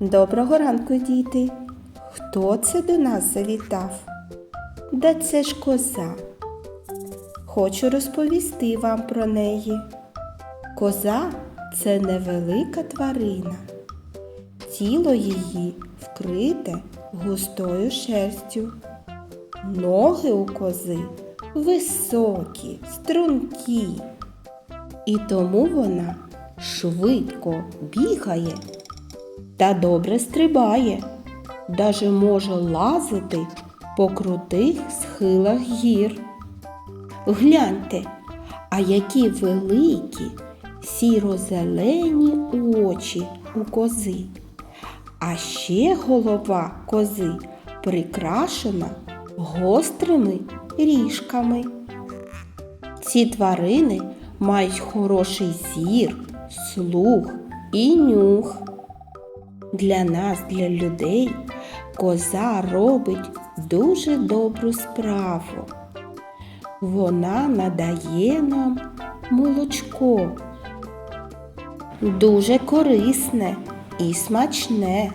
Доброго ранку, діти. Хто це до нас завітав? Да це ж коза. Хочу розповісти вам про неї. Коза це невелика тварина. Тіло її вкрите густою шерстю. Ноги у кози високі, стрункі. І тому вона швидко бігає та добре стрибає, даже може лазити по крутих схилах гір. Гляньте, а які великі сіро-зелені очі у кози. А ще голова кози прикрашена гострими ріжками. Ці тварини мають хороший зір, слух і нюх. Для нас, для людей, коза робить дуже добру справу. Вона надає нам молочко. Дуже корисне і смачне.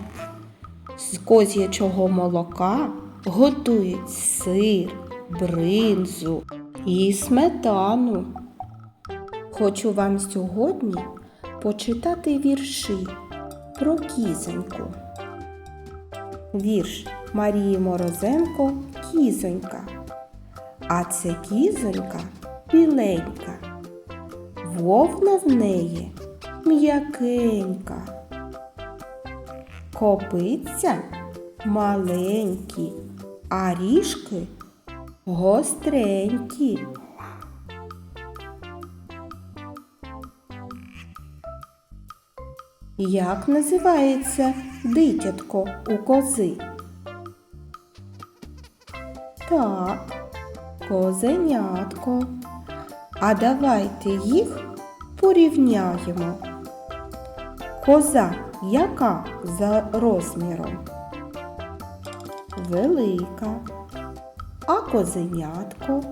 З коз'ячого молока готують сир, бринзу і сметану. Хочу вам сьогодні почитати вірші про кізоньку. Вірш Марії Морозенко Кізонька. А це кізонька біленька. Вовна в неї м'якенька. Копиця маленькі, а ріжки гостренькі. Як називається дитятко у кози? Так, козенятко. А давайте їх порівняємо. Коза яка за розміром? Велика. А козенятко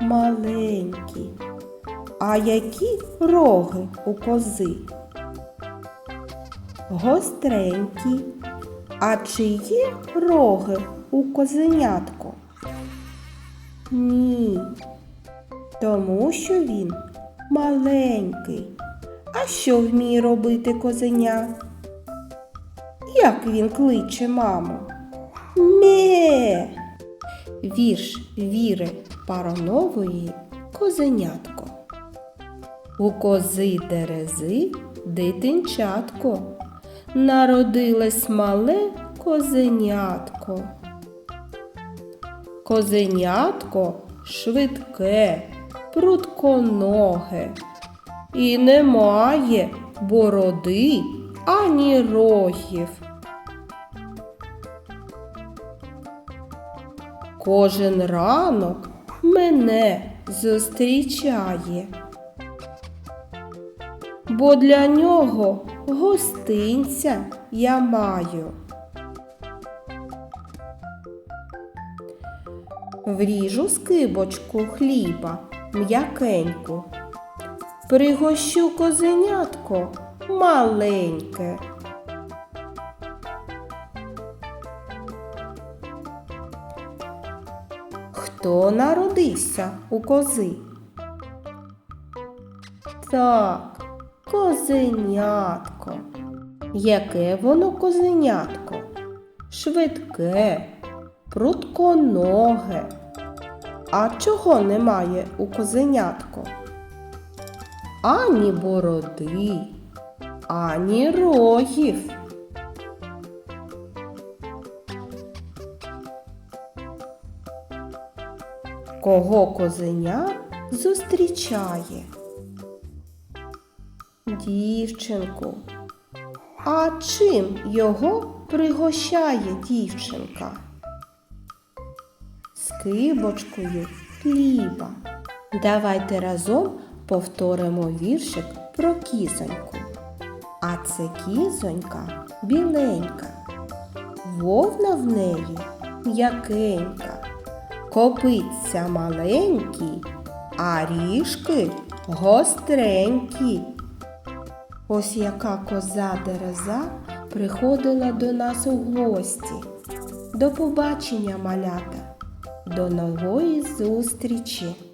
маленькі. А які роги у кози? Гостренькі. А чи є роги у козенятко? Ні. Тому що він маленький. А що вміє робити козеня? Як він кличе маму? Ме. Вірш Віри Паронової Козенятко. У кози дерези дитинчатко, народилось мале козенятко. Козенятко швидке, прутконоге, і немає бороди ані рогів. Кожен ранок мене зустрічає бо для нього гостинця я маю. Вріжу скибочку хліба м'якеньку, пригощу козенятко маленьке. Хто народився у кози? Так, Козенятко. Яке воно козенятко? Швидке, прутконоге. А чого немає у козенятко? Ані бороди, ані рогів. Кого козеня зустрічає? Дівчинку. А чим його пригощає дівчинка? Скибочкою хліба. Давайте разом повторимо віршик про кізоньку. А це кізонька біленька, вовна в неї м'якенька, копиться маленькі, а ріжки гостренькі. Ось яка коза дереза приходила до нас у гості. До побачення, малята, до нової зустрічі!